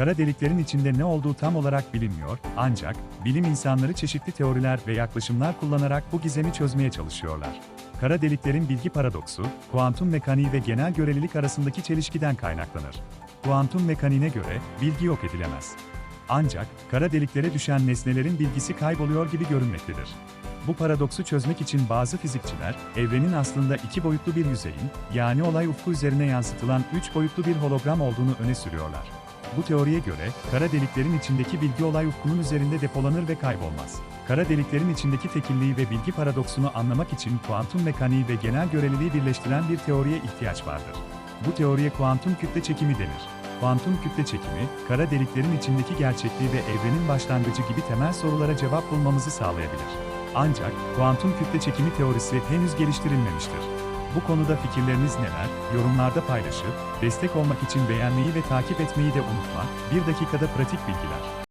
Kara deliklerin içinde ne olduğu tam olarak bilinmiyor, ancak bilim insanları çeşitli teoriler ve yaklaşımlar kullanarak bu gizemi çözmeye çalışıyorlar. Kara deliklerin bilgi paradoksu, kuantum mekaniği ve genel görelilik arasındaki çelişkiden kaynaklanır. Kuantum mekaniğine göre bilgi yok edilemez. Ancak kara deliklere düşen nesnelerin bilgisi kayboluyor gibi görünmektedir. Bu paradoksu çözmek için bazı fizikçiler, evrenin aslında iki boyutlu bir yüzeyin, yani olay ufku üzerine yansıtılan üç boyutlu bir hologram olduğunu öne sürüyorlar. Bu teoriye göre, kara deliklerin içindeki bilgi olay ufkunun üzerinde depolanır ve kaybolmaz. Kara deliklerin içindeki tekilliği ve bilgi paradoksunu anlamak için kuantum mekaniği ve genel göreliliği birleştiren bir teoriye ihtiyaç vardır. Bu teoriye kuantum kütle çekimi denir. Kuantum kütle çekimi, kara deliklerin içindeki gerçekliği ve evrenin başlangıcı gibi temel sorulara cevap bulmamızı sağlayabilir. Ancak, kuantum kütle çekimi teorisi henüz geliştirilmemiştir. Bu konuda fikirleriniz neler? Yorumlarda paylaşıp, destek olmak için beğenmeyi ve takip etmeyi de unutma. Bir dakikada pratik bilgiler.